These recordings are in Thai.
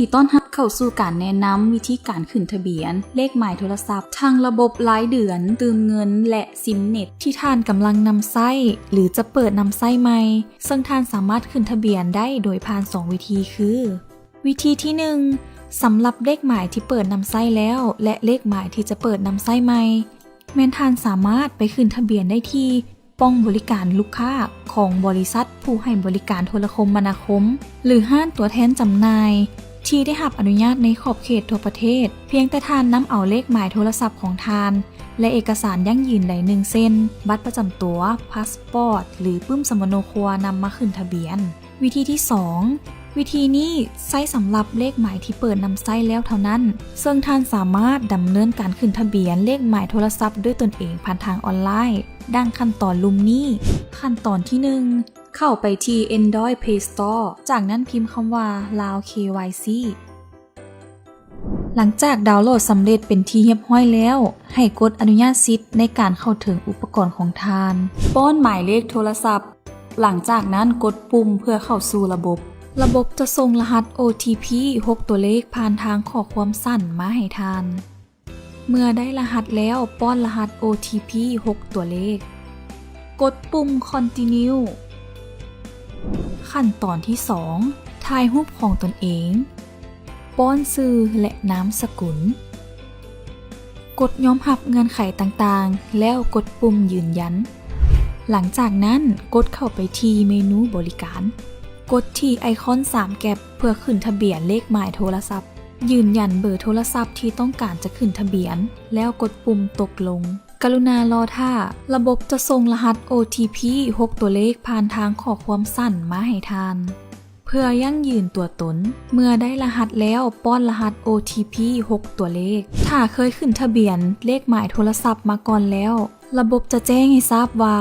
ดีต้อนรับเข้าสู่การแนะนำวิธีการขึ้นทะเบียน เลขหมายโทรศัพท์ ทางระบบรายเดือน ตืมเงิน และซิมเน็ต ที่ท่านกำลังนำไส้หรือจะเปิดนำไส้ใหม่ ซึ่งท่านสามารถขึ้นทะเบียนได้โดยผ่าน 2 วิธีคือ วิธีที่ 1สำหรับเลขหมายที่เปิดนำไส้แล้ว และเลขหมายที่จะเปิดนำไส้ใหม่แม่นท่านสามารถไปขึ้นทะเบียนได้ที่ป้องบริการลูกค้าของบริษัทผู้ให้บริการโทรคมนาคม หรือห้านตัวแทนจำหน่าย ที่ได้หับอนุญาตในขอบเขตทั่วประเทศ เพียงแต่ทานนำเอาเลขหมายโทรศัพท์ของทาน และเอกสารยั่งยืนใดหนึ่งเส้น บัตรประจำตัวพาสปอร์ต หรือปื้มสมโนครัวนำมาขึ้นทะเบียน วิธีที่ 2 วิธีนี้ใช้สำหรับเลขหมายที่เปิดนำไส้แล้วเท่านั้น ซึ่งท่านสามารถดำเนินการขึ้นทะเบียนเลขหมายโทรศัพท์ด้วยตนเองผ่านทางออนไลน์ ดังขั้นตอนลุมนี้ ขั้นตอนที่ 1 เข้าไปที่ Android Play Store จากนั้นพิมพ์คำว่า Lao KYC หลังจากดาวน์โหลดสำเร็จเป็นที่เรียบร้อยแล้ว ให้กดอนุญาตสิทในการเข้าถึงอุปกรณ์ของทาน ป้อนหมายเลขโทรศัพท์ หลังจากนั้นกดปุ่มเพื่อเข้าสู่ระบบ ระบบจะส่งรหัส OTP 6 ตัวเลขผ่านทางข้อความสั้นมาให้ทาน เมื่อได้รหัสแล้วป้อนรหัส OTP 6 ตัวเลข กดปุ่ม continue ขั้นตอนที่ 2 ถ่ายรูปของตนเอง ป้อนชื่อและนามสกุล กดยอมรับเงื่อนไขต่างๆ แล้วกดปุ่มยืนยัน หลังจากนั้นกดเข้าไปที่เมนูบริการ กดที่ไอคอน 3 แก็บเพื่อขึ้นทะเบียนเลขหมายโทรศัพท์ ยืนยันเบอร์โทรศัพท์ที่ต้องการจะขึ้นทะเบียน แล้วกดปุ่มตกลง กรุณารอท่า ระบบจะส่งรหัส OTP 6 ตัวเลขผ่านทางข้อความสั้นมาให้ทาน เพื่อยั่งยืนตัวตน เมื่อได้รหัสแล้วป้อนรหัส OTP 6 ตัวเลข ถ้าเคยขึ้นทะเบียนเลขหมายโทรศัพท์มาก่อนแล้ว ระบบจะแจ้งให้ทราบว่า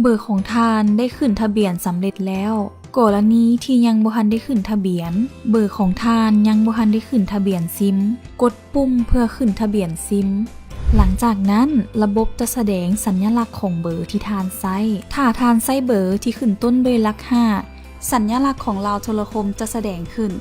เบอร์ของทานได้ขึ้นทะเบียนสำเร็จแล้ว กรณีที่ยังบ่ทันได้ขึ้นทะเบียน เบอร์ของทานยังบ่ทันได้ขึ้นทะเบียนซิม กดปุ่มเพื่อขึ้นทะเบียนซิม หลังจากนั้นระบบจะแสดงสัญลักษณ์ของเบอร์ที่ทานไส้ถ้าทานไส้เบอร์ที่ขึ้นต้นด้วยหลัก5สัญลักษณ์ของลาโทรคมจะแสดงขึ้น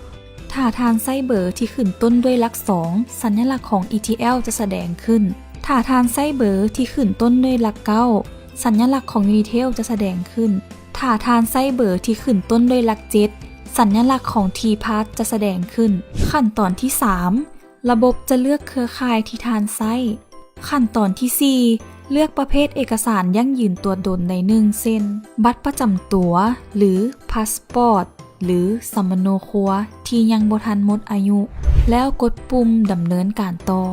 ถ้าทานไส้เบอร์ที่ขึ้นต้นด้วยหลัก2สัญลักษณ์ของ ETL จะแสดงขึ้น ถ้าทานไส้เบอร์ที่ขึ้นต้นด้วยหลัก9สัญลักษณ์ของ Unitel จะแสดงขึ้น ถาทานไส้เบอร์ที่ขึ้นต้นด้วยลัก7สัญลักษณ์ของ T-Pass จะแสดงขึ้น ขั้นตอนที่ 3 ระบบจะเลือกเครือข่ายที่ทานไส้ ขั้นตอนที่ 4 เลือกประเภทเอกสารยั่งยืนตัวตนในหนึ่งเส้น บัตรประจำตัว หรือพาสปอร์ตหรือสมโนครัวที่ยังบทันหมดอายุ แล้วกดปุ่มดำเนินการต่อ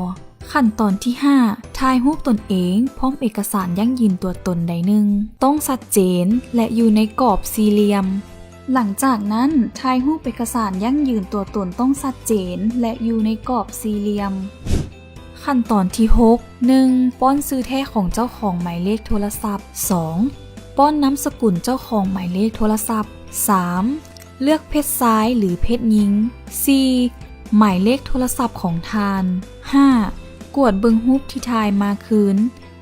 ขั้นตอนที่5ถ่ายรูปตนเอง พร้อมเอกสารยั่งยืนตัวตนใดหนึ่ง ต้องชัดเจนและอยู่ในกรอบสี่เหลี่ยม หลังจากนั้นถ่ายรูปเอกสารยั่งยืนตัวตนต้องชัดเจน และอยู่ในกรอบสี่เหลี่ยม ขั้นตอนที่6 1. ป้อนซื้อแท้ของเจ้าของหมายเลขโทรศัพท์ 2. ป้อนน้ำสกุลเจ้าของหมายเลขโทรศัพท์ 3. เลือกเพศซ้ายหรือเพศหญิง 4. หมายเลขโทรศัพท์ของทาน 5. กวดเบิงฮูปที่ทายมาคืน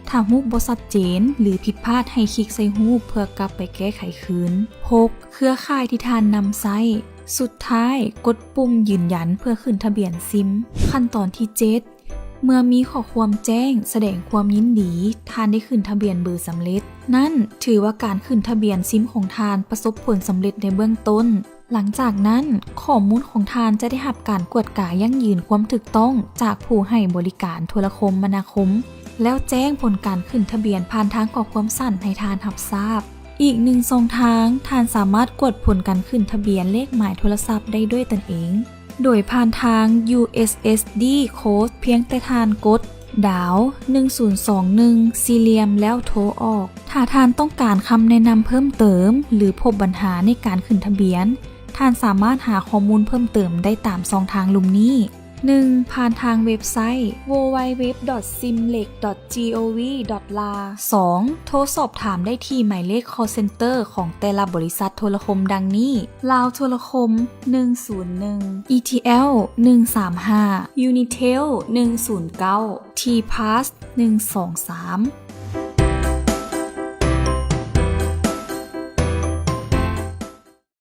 ถ้าฮูปบชัดเจน หรือผิดพลาดให้คลิกใส่ฮูปเพื่อกลับไปแก้ไขคืน 6. เครือข่ายที่ทานนำไส้สุดท้ายกดปุ่มยืนยันเพื่อขึ้นทะเบียนซิม ขั้นตอนที่ 7 เมื่อมีข้อความแจ้งแสดงความยินดีทานได้ขึ้นทะเบียนเบอร์สำเร็จ นั่นถือว่าการขึ้นทะเบียนซิมของทานประสบผลสำเร็จในเบื้องต้น หลังจากนั้นข้อมูลของทานจะได้รับการกวดกายั่งยืนความถูกต้องจากผู้ให้บริการโทรคมมนาคม แล้วแจ้งผลการขึ้นทะเบียนผ่านทางขอความสั้นให้ทานรับทราบ อีกหนึ่งช่องทางทานสามารถกดผลการขึ้นทะเบียนเลขหมายโทรศัพท์ได้ด้วยตนเอง โดยผ่านทาง USSD Code เพียงแต่ทานกดดาว 1021สี่เลียมแล้วโทรออก ถ้าทานต้องการคำแนะนำเพิ่มเติม หรือพบปัญหาในการขึ้นทะเบียน ท่านสามารถหาข้อมูลเพิ่มเติมได้ตามช่องทางลุมนี้ 1. ผ่านทางเว็บไซต์ www.simlec.gov.la 2. โทรสอบถามได้ที่หมายเลข call center ของแต่ละบริษัทโทรคมดังนี้ ลาวโทรคม 101 ETL 135 Unitel 109 T-Pass 123